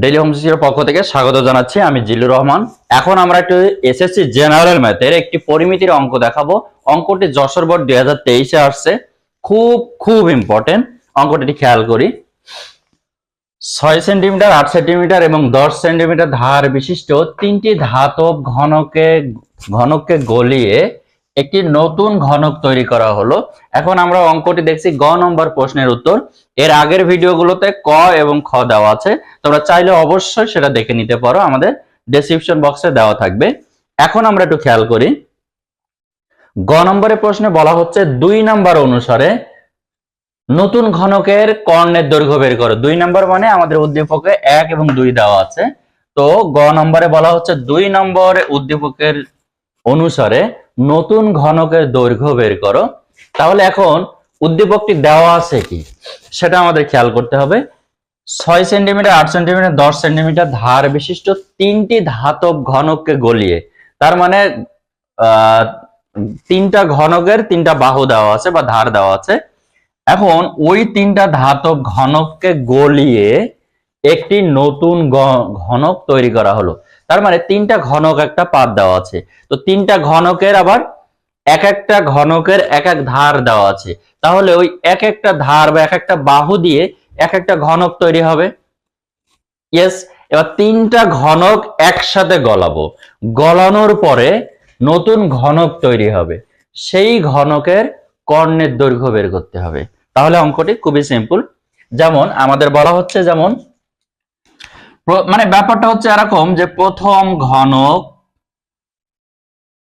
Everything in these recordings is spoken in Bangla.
ডেইলি হোম সিসির পক্ষ থেকে স্বাগত জানাচ্ছি, আমি জিল্লুর রহমান। এখন আমরা একটি এসএসসি জেনারেল ম্যাথের একটি পরিমিতির অঙ্ক দেখাবো। অঙ্কটি যশোর বোর্ড দুই হাজার তেইশে আসছে। খুব খুব ইম্পর্টেন্ট অঙ্কটি খেয়াল করি। ছয় সেন্টিমিটার, আট সেন্টিমিটার এবং দশ সেন্টিমিটার ধার বিশিষ্ট তিনটি ধাতব ঘনকে, ঘনককে গলিয়ে একটি নতুন ঘনক তৈরি করা হলো। এখন আমরা অঙ্কটি দেখছি গ নম্বর প্রশ্নের উত্তর। এর আগের ভিডিওগুলোতে ক এবং খ দেওয়া আছে। তোমরা চাইলে অবশ্যই সেটা দেখে নিতে পারো। আমাদের ডেসক্রিপশন বক্সে দেওয়া থাকবে। এখন আমরা একটু খেয়াল করি। গ নম্বরের প্রশ্নে বলা হচ্ছে দুই নাম্বার অনুসারে নতুন ঘনকের কর্ণের দৈর্ঘ্য বের করো। দুই নাম্বার মানে আমাদের উদ্দীপকে এক এবং দুই দেওয়া আছে। তো গ নম্বরে বলা হচ্ছে দুই নম্বর উদ্দীপকের অনুসারে নতুন ঘনকের দৈর্ঘ্য বের করো। তাহলে এখন উদ্দীপকটি দেওয়া আছে কি? সেটা আমাদের খেয়াল করতে হবে। ছয় সেন্টিমিটার, আট সেন্টিমিটার, দশ সেন্টিমিটার ধার বিশিষ্ট তিনটি ধাতব ঘনককে গলিয়ে, তার মানে তিনটা ঘনকের তিনটা বাহু দেওয়া আছে বা ধার দেওয়া আছে। এখন ওই তিনটা ধাতব ঘনককে গলিয়ে একটি নতুন ঘনক তৈরি করা হলো। তার মানে তিনটা ঘনক একটা পাত দেওয়া আছে। তো তিনটা ঘনকের আবার এক একটা ঘনকের এক এক ধার দেওয়া আছে। তাহলে ওই এক একটা ধার বা এক একটা বাহু দিয়ে এক একটা ঘনক তৈরি হবে। ইয়েস এবার তিনটা ঘনক একসাথে গলাবো। গলানোর পরে নতুন ঘনক তৈরি হবে। সেই ঘনকের কর্ণের দৈর্ঘ্য বের করতে হবে। তাহলে অঙ্কটি খুবই সিম্পল যেমন আমাদের বলা হচ্ছে যেমন মানে ব্যাপারটা হচ্ছে এরকম যে প্রথম ঘনক,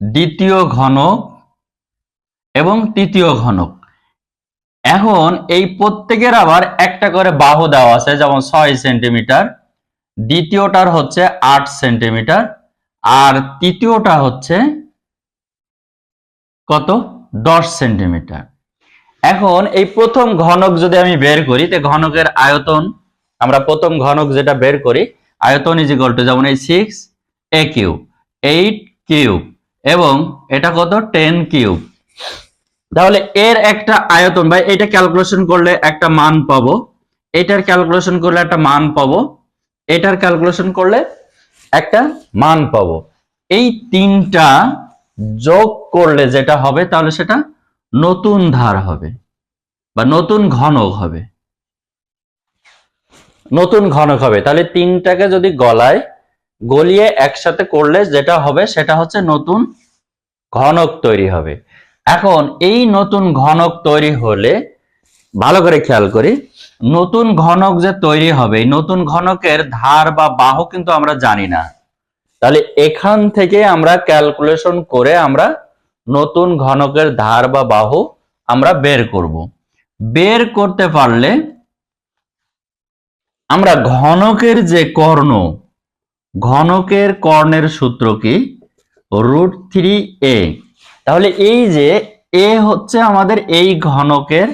দ্বিতীয় ঘনক এবং তৃতীয় ঘনক। এখন এই প্রত্যেকের আবার একটা করে বাহু দেওয়া আছে, যেমন ছয় সেন্টিমিটার, দ্বিতীয়টার হচ্ছে আট সেন্টিমিটার, আর তৃতীয়টা হচ্ছে কত? দশ সেন্টিমিটার। এখন এই প্রথম ঘনক যদি আমি বের করি, তো ঘনকের আয়তন আমরা প্রথম ঘনক যেটা বের করি, আয়তন ইজ ইকুয়াল টু যেমন এই সিক্স এ কিউব এইট কিউব এবং এটা কত? টেন কিউব তাহলে এর একটা আয়তন বা এটা ক্যালকুলেশন করলে একটা মান পাবো। এটার ক্যালকুলেশন করলে একটা মান পাবো। এটার ক্যালকুলেশন করলে একটা মান পাবো। এই তিনটা যোগ করলে যেটা হবে, তাহলে সেটা নতুন ধার হবে, বা নতুন ঘনক হবে। নতুন ঘনক হবে। তাহলে তিনটাকে যদি গলায় গলিয়ে একসাথে করলে যেটা হবে, সেটা হচ্ছে নতুন ঘনক তৈরি হবে। এখন এই নতুন ঘনক তৈরি হলে ভালো করে খেয়াল করি, নতুন ঘনক যে তৈরি হবে নতুন ঘনকের ধার বা বাহু কিন্তু আমরা জানি না। তাহলে এখান থেকে আমরা ক্যালকুলেশন করে আমরা নতুন ঘনকের ধার বা বাহু আমরা বের করব। বের করতে পারলে আমরা ঘনকের যে কর্ণ, ঘনকের কর্ণের সূত্র কি? Root three a. তাহলে এই যে এ হচ্ছে আমাদের এই ঘনকের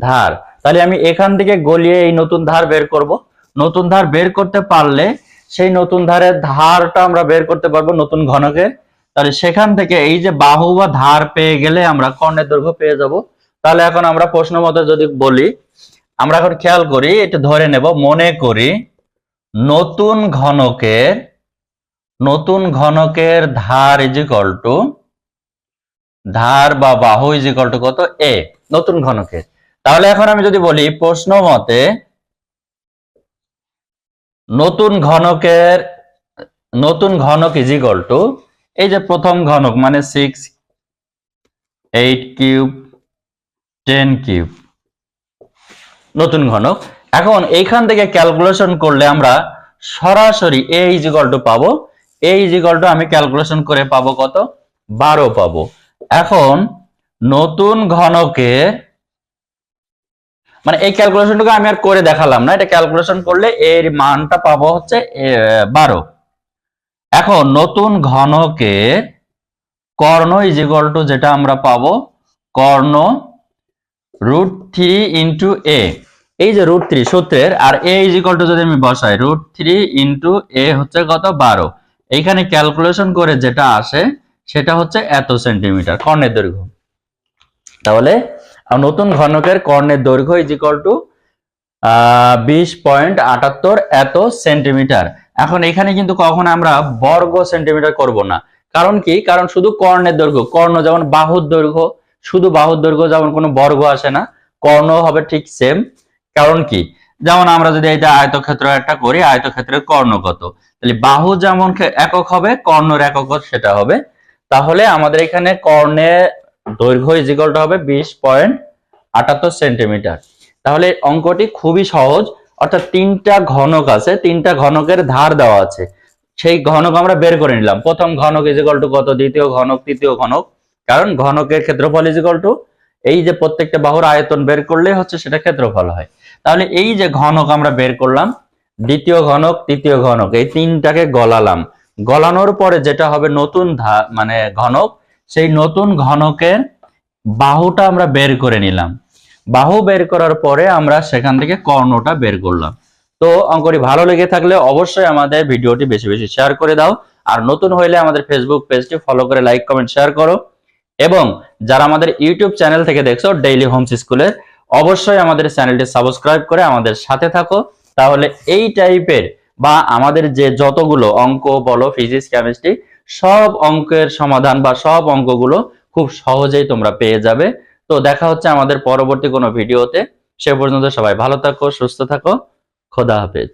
ধার। তাহলে আমি এখান থেকে গলিয়ে এই নতুন ধার বের করব। নতুন ধার বের করতে পারলে সেই নতুন ধারের ধারটা আমরা বের করতে পারব নতুন ঘনকের। তাহলে সেখান থেকে এই যে বাহু বা ধার পেয়ে গেলে আমরা কর্ণের দৈর্ঘ্য পেয়ে যাব। তাহলে এখন আমরা প্রশ্ন মতো যদি বলি আমরা এখন খেয়াল করি এটা ধরে নেব, মনে করি নতুন ঘনকের নতুন ঘনকের ধার ইজ ইকাল টু ধার বা বাহু ইজ ইকাল টু কত? এ নতুন ঘনকের। তাহলে এখন আমি যদি বলি, প্রশ্ন মতে নতুন ঘনকের, নতুন ঘনক ইজ ইকাল টু এই যে প্রথম ঘনক মানে six eight cube ten cube নতুন ঘনক। এখন এইখান থেকে ক্যালকুলেশন করলে আমরা সরাসরি এ ইজ ইকাল টু পাবো। এ ইজ ইকাল টু আমি ক্যালকুলেশন করে পাবো কত? বারো পাবো। এখন নতুন ঘনকে মানে এই ক্যালকুলেশনটুকু আমি আর করে দেখালাম না। এটা ক্যালকুলেশন করলে এর মানটা পাবো হচ্ছে বারো। এখন নতুন ঘনকে কর্ণ ইজ ইকুয়াল টু যেটা আমরা পাবো, কর্ণ রুট থ্রি ইন্টু এ এই যে রুট থ্রি সূত্রের, আর এ ইজ ইকুয়াল টু যদি আমি বসাই রুট থ্রি ইন্টু এ হচ্ছে কত? বারো। এইখানে ক্যালকুলেশন করে যেটা আসে, সেটা হচ্ছে এত সেন্টিমিটার কর্ণের দৈর্ঘ্য। তাহলে নতুন ঘনকের কর্ণের দৈর্ঘ্য ইজ ইকুয়াল টু বিশ পয়েন্ট আটাত্তর এত সেন্টিমিটার এখন এখানে কিন্তু কখনো আমরা বর্গ সেন্টিমিটার করব না। কারণ কি? কারণ শুধু কর্ণের দৈর্ঘ্য, কর্ণ যেমন বাহুর দৈর্ঘ্য শুধু বাহুর দৈর্ঘ্য যেমন কোনো বর্গ আসে না কর্ণ হবে ঠিক সেম কারণ কি? যেমন আমরা যদি এটা আয়তক্ষেত্র একটা করি, আয়তক্ষেত্রের কর্ণ কত? তাহলে বাহু যেমন একক হবে, কর্ণর একক সেটা হবে। তাহলে আমাদের এখানে কর্ণের দৈর্ঘ্য ইজিকলটা হবে বিশ পয়েন্ট আটাত্তর সেন্টিমিটার। তাহলে অঙ্কটি খুবই সহজ। অর্থাৎ তিনটা ঘনক আছে, তিনটা ঘনকের ধার দেওয়া আছে। সেই ঘনক আমরা বের করে নিলাম। প্রথম ঘনক ইজিকল টু কত? দ্বিতীয় ঘনক, তৃতীয় ঘনক। কারণ ঘনকের ক্ষেত্রফল ইজিকল টু এই যে প্রত্যেকটা বাহুর আয়তন বের করলে হচ্ছে সেটা ক্ষেত্রফল হয়। তাহলে এই যে ঘনক আমরা বের করলাম, দ্বিতীয় ঘনক, তৃতীয় ঘনক, এই তিনটাকে গলালাম। গলানোর পরে যেটা হবে নতুন মানে ঘনক, সেই নতুন ঘনকের বাহুটা আমরা বের করে নিলাম। বাহু বের করার পরে আমরা সেখান থেকে কর্ণটা বের করলাম। তো অঙ্কটি ভালো লেগে থাকলে অবশ্যই আমাদের ভিডিওটি বেশি বেশি শেয়ার করে দাও। আর নতুন হইলে আমাদের ফেসবুক পেজটি ফলো করে লাইক কমেন্ট শেয়ার করো। এবং যারা আমাদের ইউটিউব চ্যানেল থেকে দেখছ ডেইলি হোমস স্কুলের অবশ্যই আমাদের চ্যানেলটি সাবস্ক্রাইব করে আমাদের সাথে থাকো। তাহলে এই টাইপের বা আমাদের যে যতগুলো অঙ্ক বলো ফিজিক্স কেমিস্ট্রি সব অঙ্কের সমাধান বা সব অঙ্কগুলো খুব সহজেই তোমরা পেয়ে যাবে। তো দেখা হচ্ছে আমাদের পরবর্তী কোনো ভিডিওতে। সে পর্যন্ত সবাই ভালো থাকো, সুস্থ থাকো। খোদা হাফেজ।